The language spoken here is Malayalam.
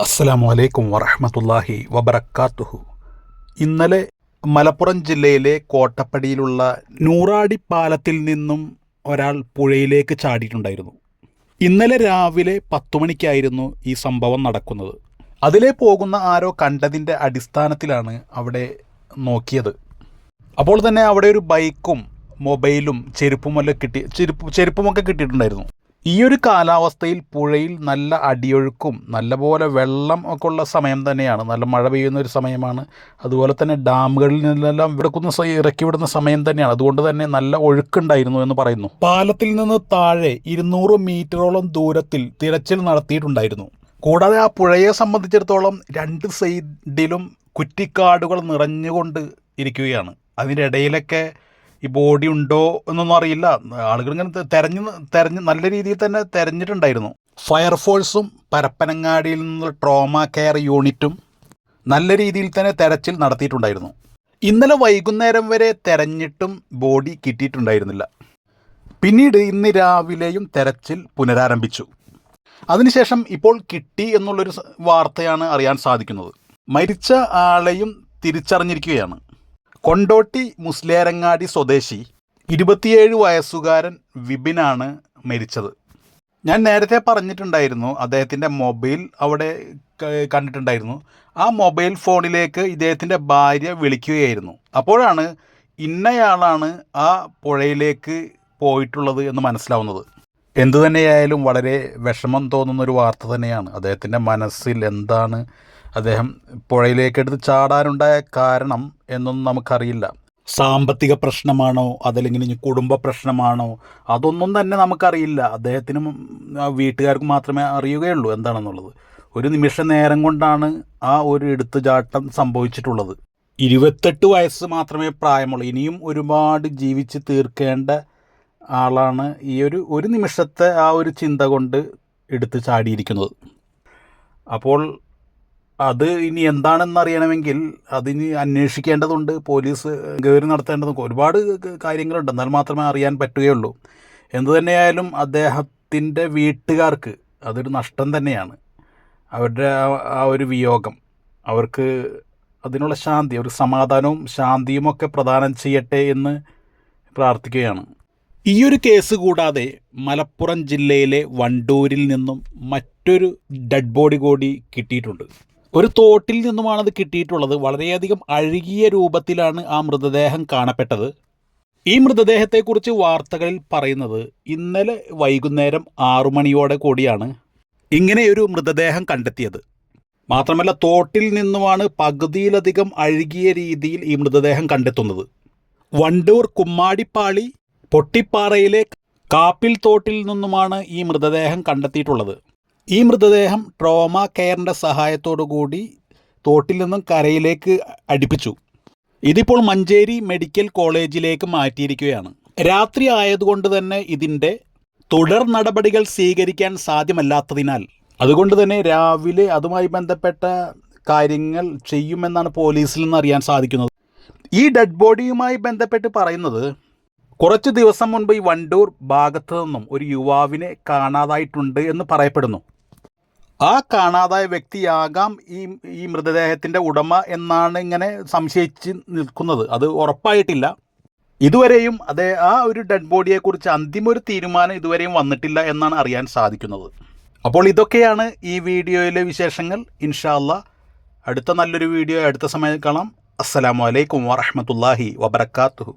അസ്സലാമു അലൈക്കും വറഹമത്തല്ലാഹി വബർക്കാത്തുഹു ഇന്നലെ മലപ്പുറം ജില്ലയിലെ കോട്ടപ്പടിയിലുള്ള നൂറാടി പാലത്തിൽ നിന്നും ഒരാൾ പുഴയിലേക്ക് ചാടിയിട്ടുണ്ടായിരുന്നു. ഇന്നലെ രാവിലെ പത്തു മണിക്കായിരുന്നു ഈ സംഭവം നടക്കുന്നത്. അതിലെ പോകുന്ന ആരോ കണ്ടതിന്റെ അടിസ്ഥാനത്തിലാണ് അവിടെ നോക്കിയത്. അപ്പോൾ തന്നെ അവിടെ ഒരു ബൈക്കും മൊബൈലും ചെരുപ്പുമെല്ലാം കിട്ടി ചെരുപ്പ് ചെരുപ്പുമൊക്കെ കിട്ടിയിട്ടുണ്ടായിരുന്നു. ഈ ഒരു കാലാവസ്ഥയിൽ പുഴയിൽ നല്ല അടിയൊഴുക്കും നല്ലപോലെ വെള്ളം ഒക്കെ ഉള്ള സമയം തന്നെയാണ്. നല്ല മഴ പെയ്യുന്ന ഒരു സമയമാണ്. അതുപോലെ തന്നെ ഡാമുകളിൽ നിന്നെല്ലാം ഇവിടക്കുന്ന ഇറക്കി വിടുന്ന സമയം തന്നെയാണ്. അതുകൊണ്ട് തന്നെ നല്ല ഒഴുക്കുണ്ടായിരുന്നു എന്ന് പറയുന്നു. പാലത്തിൽ നിന്ന് താഴെ ഇരുന്നൂറ് മീറ്ററോളം ദൂരത്തിൽ തിരച്ചിൽ നടത്തിയിട്ടുണ്ടായിരുന്നു. കൂടാതെ ആ പുഴയെ സംബന്ധിച്ചിടത്തോളം രണ്ട് സൈഡിലും കുറ്റിക്കാടുകൾ നിറഞ്ഞുകൊണ്ട് ഇരിക്കുകയാണ്. അതിന്റെ ഇടയിലൊക്കെ ഈ ബോഡി ഉണ്ടോ എന്നൊന്നും അറിയില്ല. ആളുകൾ ഇങ്ങനെ തെരഞ്ഞു തെരഞ്ഞ് നല്ല രീതിയിൽ തന്നെ തെരഞ്ഞിട്ടുണ്ടായിരുന്നു. ഫയർഫോഴ്സും പരപ്പനങ്ങാടിയിൽ നിന്നുള്ള ട്രോമ കെയർ യൂണിറ്റും നല്ല രീതിയിൽ തന്നെ തെരച്ചിൽ നടത്തിയിട്ടുണ്ടായിരുന്നു. ഇന്നലെ വൈകുന്നേരം വരെ തെരഞ്ഞിട്ടും ബോഡി കിട്ടിയിട്ടുണ്ടായിരുന്നില്ല. പിന്നീട് ഇന്ന് രാവിലെയും തെരച്ചിൽ പുനരാരംഭിച്ചു. അതിനുശേഷം ഇപ്പോൾ കിട്ടി എന്നുള്ളൊരു വാർത്തയാണ് അറിയാൻ സാധിക്കുന്നത്. മരിച്ച ആളെയും തിരിച്ചറിഞ്ഞിരിക്കുകയാണ്. കൊണ്ടോട്ടി മുസ്ലേരങ്ങാടി സ്വദേശി ഇരുപത്തിയേഴ് വയസ്സുകാരൻ വിപിനാണ് മരിച്ചത്. ഞാൻ നേരത്തെ പറഞ്ഞിട്ടുണ്ടായിരുന്നു അദ്ദേഹത്തിന്റെ മൊബൈൽ അവിടെ കണ്ടിട്ടുണ്ടായിരുന്നു. ആ മൊബൈൽ ഫോണിലേക്ക് ഇദ്ദേഹത്തിന്റെ ഭാര്യ വിളിക്കുകയായിരുന്നു. അപ്പോഴാണ് ഇന്നയാളാണ് ആ പുഴയിലേക്ക് പോയിട്ടുള്ളത് എന്ന് മനസ്സിലാവുന്നത്. എന്തു തന്നെയായാലും വളരെ വിഷമം തോന്നുന്ന ഒരു വാർത്ത തന്നെയാണ്. അദ്ദേഹത്തിന്റെ മനസ്സിൽ എന്താണ് അദ്ദേഹം പുഴയിലേക്കെടുത്ത് ചാടാനുണ്ടായ കാരണം എന്നൊന്നും നമുക്കറിയില്ല. സാമ്പത്തിക പ്രശ്നമാണോ? അതല്ലെങ്കിൽ ഇനി കുടുംബ പ്രശ്നമാണോ? അതൊന്നും തന്നെ നമുക്കറിയില്ല. അദ്ദേഹത്തിനും വീട്ടുകാർക്കും മാത്രമേ അറിയുകയുള്ളൂ എന്താണെന്നുള്ളത്. ഒരു നിമിഷ നേരം കൊണ്ടാണ് ആ ഒരു എടുത്തുചാട്ടം സംഭവിച്ചിട്ടുള്ളത്. ഇരുപത്തെട്ട് വയസ്സ് മാത്രമേ പ്രായമുള്ളൂ. ഇനിയും ഒരുപാട് ജീവിച്ച് തീർക്കേണ്ട ആളാണ് ഈ ഒരു ഒരു നിമിഷത്തെ ആ ഒരു ചിന്ത കൊണ്ട് എടുത്ത് ചാടിയിരിക്കുന്നത്. അപ്പോൾ അത് ഇനി എന്താണെന്ന് അറിയണമെങ്കിൽ അതിന് അന്വേഷിക്കേണ്ടതുണ്ട്. പോലീസ് ഗൗരി നടത്തേണ്ടതുണ്ട് ഒരുപാട് കാര്യങ്ങളുണ്ട്. എന്നാൽ മാത്രമേ അറിയാൻ പറ്റുകയുള്ളൂ. എന്തു തന്നെയായാലും അദ്ദേഹത്തിന്റെ വീട്ടുകാർക്ക് അതൊരു നഷ്ടം തന്നെയാണ്. അവരുടെ ആ- ഒരു വിയോഗം. അവർക്ക് അതിനുള്ള ശാന്തി ഒരു സമാധാനവും ശാന്തിയും ഒക്കെ പ്രദാനം ചെയ്യട്ടെ എന്ന് പ്രാർത്ഥിക്കുകയാണ്. ഈ ഒരു കേസ് കൂടാതെ മലപ്പുറം ജില്ലയിലെ വണ്ടൂരിൽ നിന്നും മറ്റൊരു ഡെഡ് ബോഡി കൂടി കിട്ടിയിട്ടുണ്ട്. ഒരു തോട്ടിൽ നിന്നുമാണ് അത് കിട്ടിയിട്ടുള്ളത്. വളരെയധികം അഴുകിയ രൂപത്തിലാണ് ആ മൃതദേഹം കാണപ്പെട്ടത്. ഈ മൃതദേഹത്തെക്കുറിച്ച് വാർത്തകളിൽ പറയുന്നത് ഇന്നലെ വൈകുന്നേരം ആറു മണിയോടെ കൂടിയാണ് ഇങ്ങനെയൊരു മൃതദേഹം കണ്ടെത്തിയത്. മാത്രമല്ല തോട്ടിൽ നിന്നുമാണ് പകുതിയിലധികം അഴുകിയ രീതിയിൽ ഈ മൃതദേഹം കണ്ടെത്തുന്നത്. വണ്ടൂർ കുമ്മാടിപ്പാളി പൊട്ടിപ്പാറയിലെ കാപ്പിൽ തോട്ടിൽ നിന്നുമാണ് ഈ മൃതദേഹം കണ്ടെത്തിയിട്ടുള്ളത്. ഈ മൃതദേഹം ട്രോമ കെയറിന്റെ സഹായത്തോടു കൂടി തോട്ടിൽ നിന്നും കരയിലേക്ക് അടുപ്പിച്ചു. ഇതിപ്പോൾ മഞ്ചേരി മെഡിക്കൽ കോളേജിലേക്ക് മാറ്റിയിരിക്കുകയാണ്. രാത്രി ആയതുകൊണ്ട് തന്നെ ഇതിന്റെ തുടർ നടപടികൾ സ്വീകരിക്കാൻ സാധ്യമല്ലാത്തതിനാൽ. അതുകൊണ്ട് തന്നെ രാവിലെ അതുമായി ബന്ധപ്പെട്ട കാര്യങ്ങൾ ചെയ്യുമെന്നാണ് പോലീസിൽ നിന്ന് അറിയാൻ സാധിക്കുന്നത്. ഈ ഡെഡ് ബോഡിയുമായി ബന്ധപ്പെട്ട് പറയുന്നത് കുറച്ച് ദിവസം മുൻപ് ഈ വണ്ടൂർ ഭാഗത്തു നിന്നും ഒരു യുവാവിനെ കാണാതായിട്ടുണ്ട് എന്ന് പറയപ്പെടുന്നു. ആ കാണാതായ വ്യക്തിയാകാം ഈ ഈ മൃതദേഹത്തിന്റെ ഉടമ എന്നാണ് ഇങ്ങനെ സംശയിച്ച് നിൽക്കുന്നത്. അത് ഉറപ്പായിട്ടില്ല. ഇതുവരെയും അതേ ആ ഒരു ഡെഡ് ബോഡിയെക്കുറിച്ച് അന്തിമ ഒരു തീരുമാനം ഇതുവരെയും വന്നിട്ടില്ല എന്നാണ് അറിയാൻ സാധിക്കുന്നത്. അപ്പോൾ ഇതൊക്കെയാണ് ഈ വീഡിയോയിലെ വിശേഷങ്ങൾ. ഇൻഷാല്ല അടുത്ത നല്ലൊരു വീഡിയോ അടുത്ത സമയം കാണാം. അസ്സലാമു അലൈക്കും വറഹമത്തല്ലാഹി വബർക്കാത്തുഹു